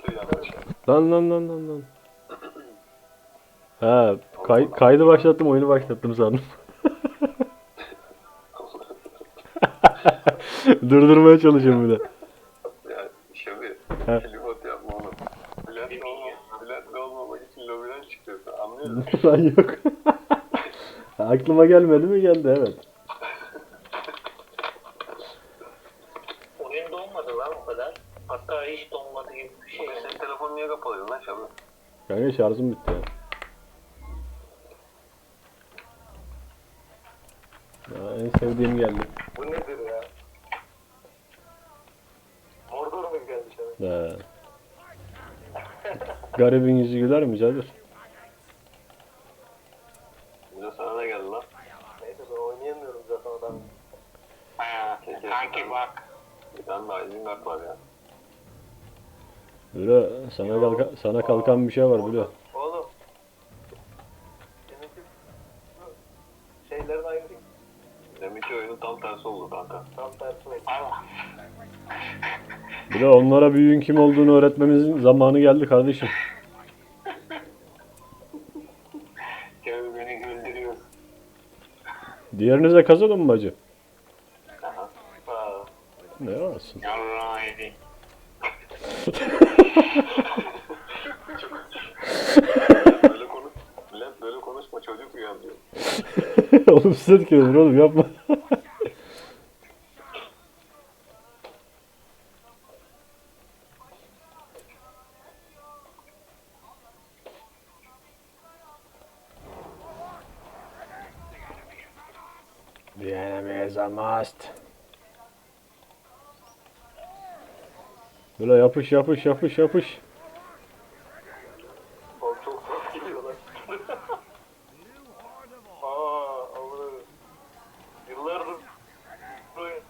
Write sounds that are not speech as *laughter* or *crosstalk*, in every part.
açtı yanlış. Lan lan lan lan lan. Ha, kay, kaydı başlattım, oyunu başlattım sandım. *laughs* Durdurmaya çalışıyorum bir de. Ya yapma oğlum. Bülent olma, olmamak için lobiden çıkıyorsun anlıyor musun? *laughs* Lan yok. *laughs* Aklıma gelmedi mi? Geldi evet. Oyun donmadı lan o kadar. Hatta hiç şey. Senin telefon niye kapalıyor lan Şabi? Kanka şarjım bitti ya. Ya en sevdiğim geldi. Bu nedir ya? Mordor mu geldi Şabi? He. Garibin yüzü güler mi Cadır? Bir de sana ne geldi lan? Neyse ben oynayamıyorum zaten adam. Ha, kanki bak. Bir tane daha Isengard var ya. Böyle sana kalka, sana kalkan bir şey var böyle. Oğlum. Seninki şeylerin aynı değil. Deminki oyunun tam tersi oldu kanka. Tam tersi oldu. *laughs* De onlara büyüğün kim olduğunu öğretmemizin zamanı geldi kardeşim. Gel beni güldürüyor. Diğerinize kazanın mı bacı? Ne olsun? Oğlum size dikiyorum oğlum yapma. The enemy is a must. Böyle yapış yapış yapış yapış. Oğlum çok zor geliyorlar. Aa Allah'ım. Yıllardır böyle.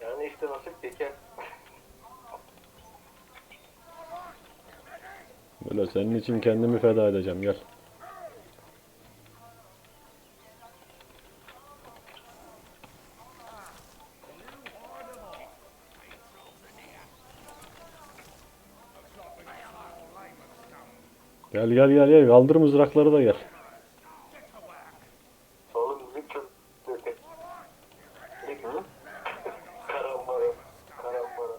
Yani işte nasip teker. Böyle senin için kendimi feda edeceğim gel. Gel gel gel gel kaldır mızrakları da gel. Oğlum müzik çok kötü. Karambara. Karambara.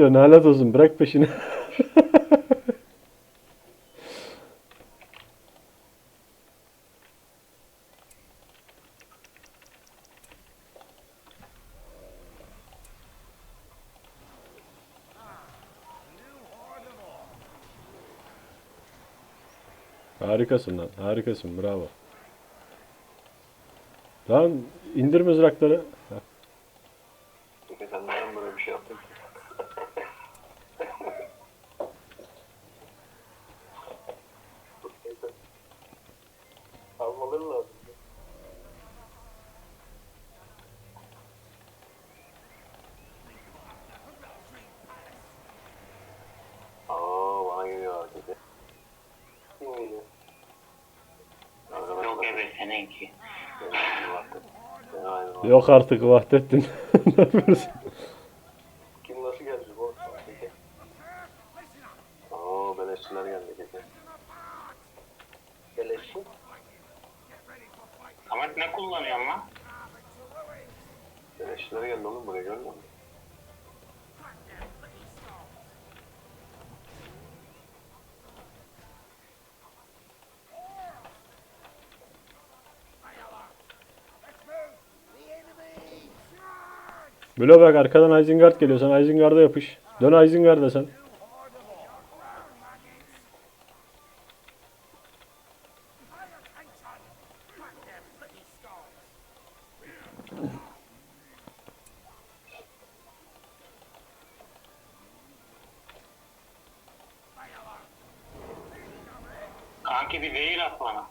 Bilo nalet olsun bırak peşini. *laughs* Harikasın lan. Harikasın. Bravo. Lan indir mızrakları. Heh. Peki sen neden böyle bir şey yaptın? Almaları lazım. Aa bana geliyor artık. Kim geliyor? Yok evet seninki. Yok artık Vahdettin. *laughs* ne yapıyorsun? Kim nasıl gelecek o? Peki. Aa beleşçiler geldi. Beleşçi? Samet ne kullanıyorsun lan? Beleşçiler geldi oğlum buraya görmüyor musun? Bak arkadan Isengard geliyor. Sen Isengard'a yapış. Dön Isengard'a sen. Salak gibi değil at bana.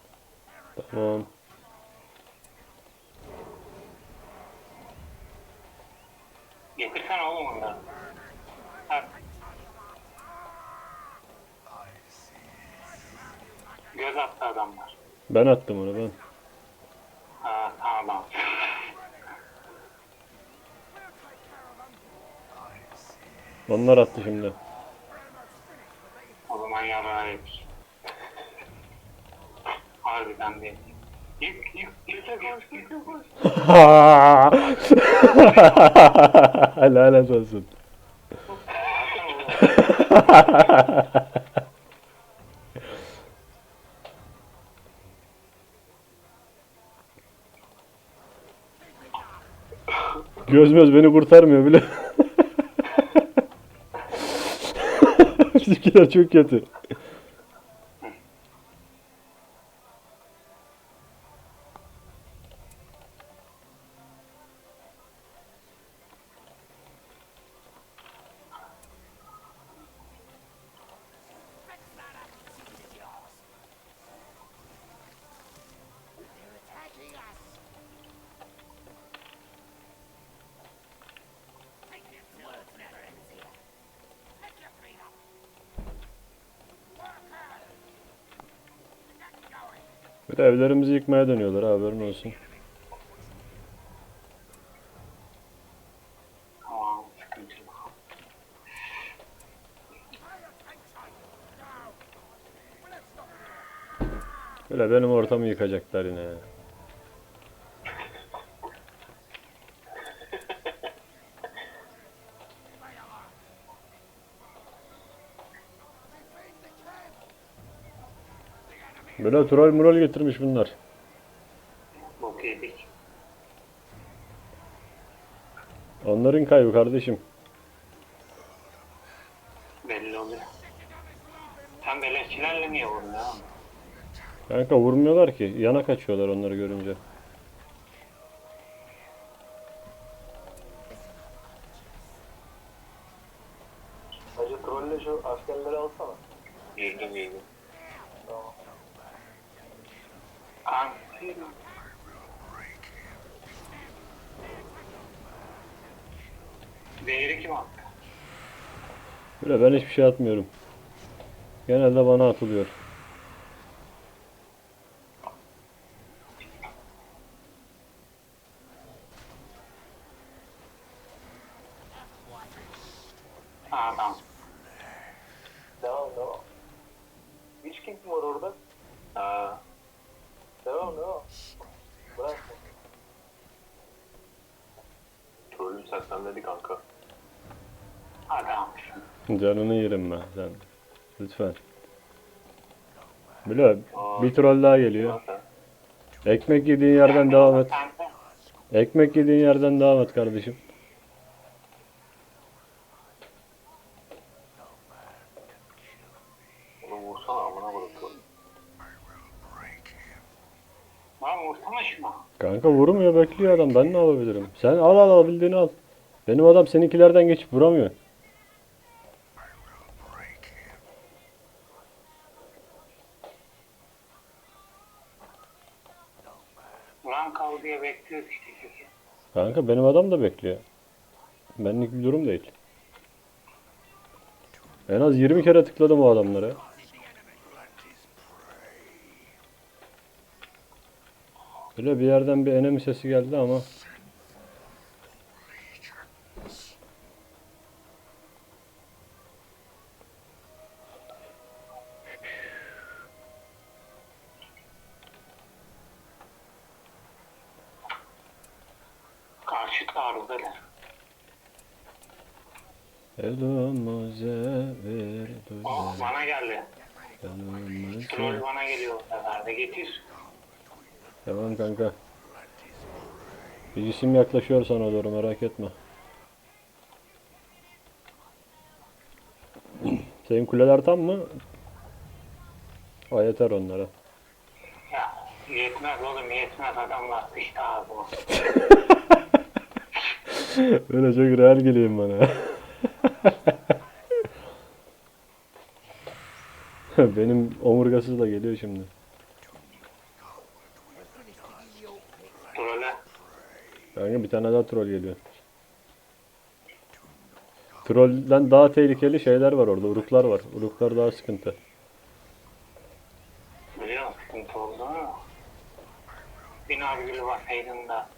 Tamam. Getirsene oğlum onları. Bak. Göz attı adamlar. Ben attım onu ben. Ha tamam. Onlar attı şimdi. O zaman yarar etmiş. Harbiden yık yık yık yık yık. Lanet olsun. Gözmez beni kurtarmıyor bile. *laughs* Bizimkiler çok kötü. De evlerimizi yıkmaya dönüyorlar ha, haberin olsun. Böyle benim ortamı yıkacaklar yine. Böyle troll murol getirmiş bunlar. Bok yedik. Onların kaybı kardeşim. Belli oluyor. Sen beleşçilerle niye vurdun ya? Kanka vurmuyorlar ki. Yana kaçıyorlar onları görünce. Hacı trolle şu askerleri alsana. Girdim girdim. Tamam. Zehri kim attı? Böyle ben hiçbir şey atmıyorum. Genelde bana atılıyor. Ha tamam. Devam devam. Hiç kim var orada? Ha. Devam devam. Bırak. Seslenmedi kanka. Tamam. Canını yerim ben sen. Lütfen. Böyle bir troll daha geliyor. Sen. Ekmek yediğin yerden devam et. Ekmek yediğin yerden devam et kardeşim. Onu vursana amına bırakıyorum. Lan vursana şuna. Kanka vurmuyor bekliyor adam. Ben ne yapabilirim? Sen al al alabildiğini al. Benim adam seninkilerden geçip vuramıyor. Ulan kal diye bekliyoruz işte. Kanka benim adam da bekliyor. Benlik bir durum değil. En az 20 kere tıkladım o adamlara. Böyle bir yerden bir enemi sesi geldi ama elimize ver Oh bana geldi. elimize. Troll bana geliyor bu sefer de getir. Tamam kanka. Bir cisim yaklaşıyor sana doğru merak etme. *clears throat* Senin kuleler tam mı? O yeter onlara. Ya yetmez oğlum yetmez adamlar sıçtı ağzıma. Öyle çok real geleyim bana. *laughs* *laughs* Benim omurgasız da geliyor şimdi. Trolle. Kanka bir tane daha troll geliyor. Trollden daha tehlikeli şeyler var orada. Uruklar var. Uruklar daha sıkıntı. Biliyor musun sıkıntı oldu mu? Bir nargile basaydın da.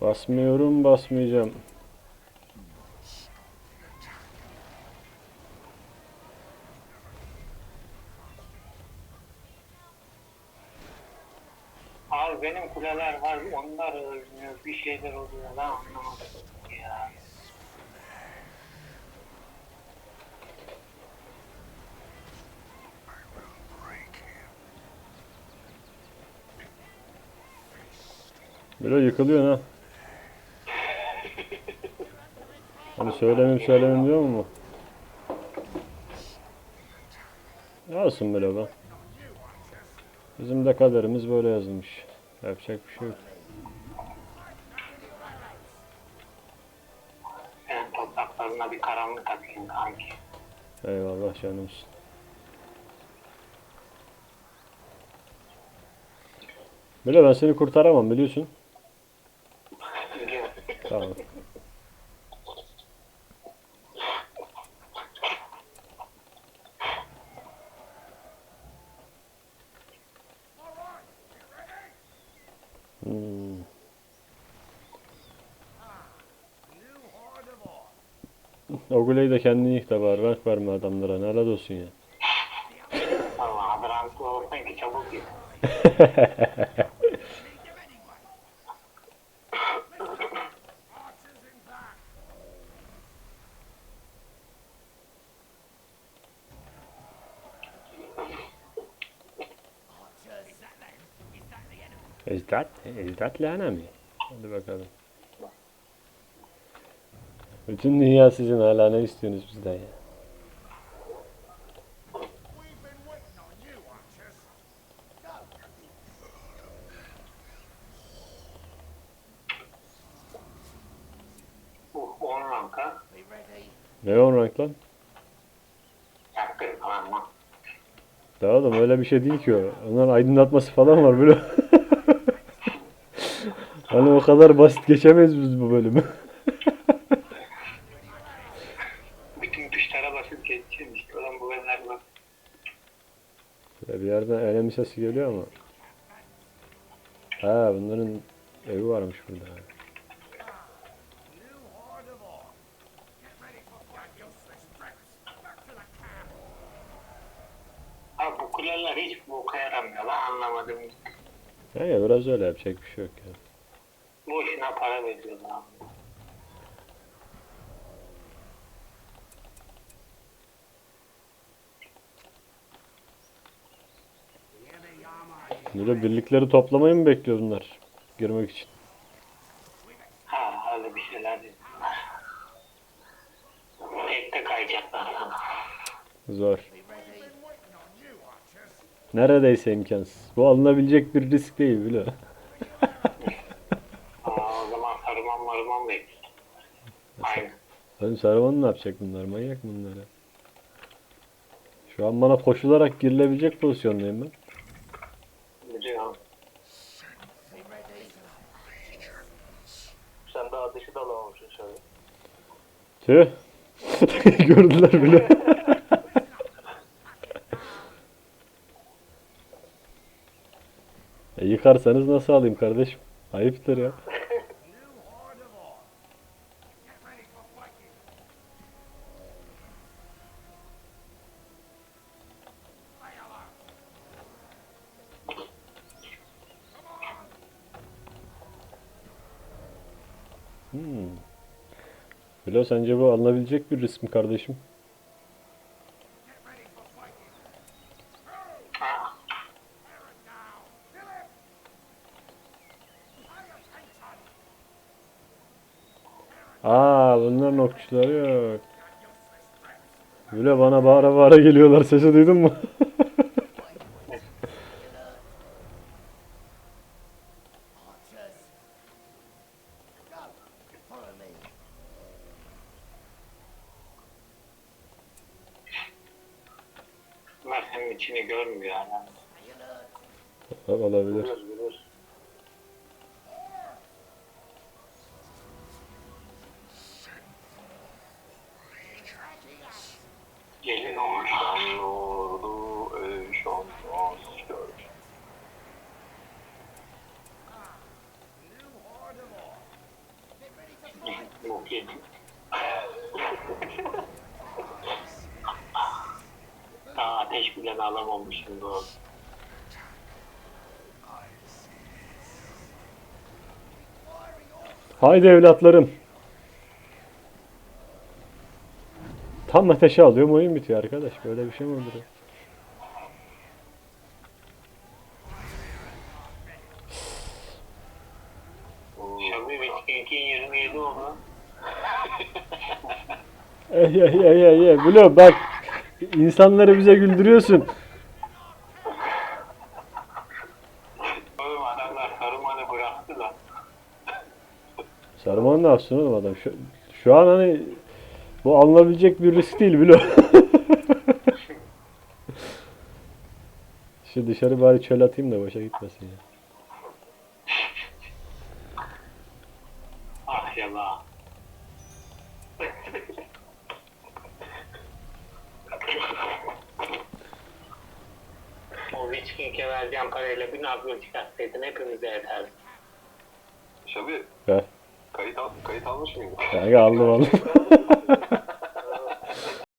Basmıyorum, basmayacağım. Benim kuleler var, onlar ölmüyor, bir şeyler oluyor lan anlamadım ya. Böyle yıkılıyor ha. Hani söylemem söylemem diyor mu? Olsun böyle be. Bizim de kaderimiz böyle yazılmış. Yapacak bir şey yok. Senin topraklarına bir karanlık atayım kanki. Eyvallah canımsın. Böyle ben seni kurtaramam biliyorsun. Biliyorum. Tamam. Hmm. Ogule'yi de kendin yık da var. Rank verme adamlara. Helal olsun ya. Valla adırantlı olsan ki çabuk git. *laughs* İs that Lana mi? Hadi bakalım. Bütün dünya sizin hala ne istiyorsunuz bizden ya? We've been waiting on you, Archers. Bu 10 ranka. Be ready. Ne on rank lan? Mı? Ya oğlum öyle bir şey değil ki o. Onların aydınlatması falan var böyle. Hani o kadar basit geçemeyiz biz bu bölümü. *laughs* Bütün tuşlara basıp geçeceğim işte. Ulan bu benler bak. Bir yerden elemi sesi geliyor ama. Ha bunların evi varmış burada. Abi bu kuleler hiç boka yaramıyor lan anlamadım. Ya, ya biraz öyle yapacak bir şey yok ya. Boşuna para veriyorlar abi. Böyle birlikleri toplamayı mı bekliyor bunlar? Girmek için. Ha öyle bir şeyler diyorlar. Tekte kayacaklar sana. Zor. Neredeyse imkansız. Bu alınabilecek bir risk değil bile. Aa, o zaman Aynen. Oğlum Sarıman ne yapacak bunlar? Manyak bunlar ya? Şu an bana koşularak girilebilecek pozisyondayım ben. Biliyorum. Sen daha de alamamışsın şöyle. Tüh. *laughs* Gördüler bile. *laughs* e, yıkarsanız nasıl alayım kardeşim? Ayıptır ya. Sence bu alınabilecek bir risk mi kardeşim? Aa bunların okçuları yok. Bilo bana bağıra bağıra geliyorlar sesi duydun mu? *laughs* Gelin olmuş. Şanlıurdu ey şanlı asker. Yok *laughs* ateş bile alamamışım doğru. Haydi evlatlarım. Tam ateşe alıyorum oyun bitiyor arkadaş. Böyle bir şey mi olur? ya? Şabi Bitkinkin 27 oldu. *laughs* Ey ey ey ey ey. Bilo bak. insanları bize güldürüyorsun. Oğlum adamlar sarımanı bıraktı. Sarman ne yapsın oğlum adam? Şu, şu an hani bu alınabilecek bir risk değil Bilo. *laughs* Şu dışarı bari çöl atayım da boşa gitmesin ya. Ah ya la. o Bitkink'e vereceğim parayla bir naklo çıkartsaydın hepimize yeterdi. Şabi Ver. Kayıt, al, kayıt almış mıydın? Kanka aldım aldım. *laughs*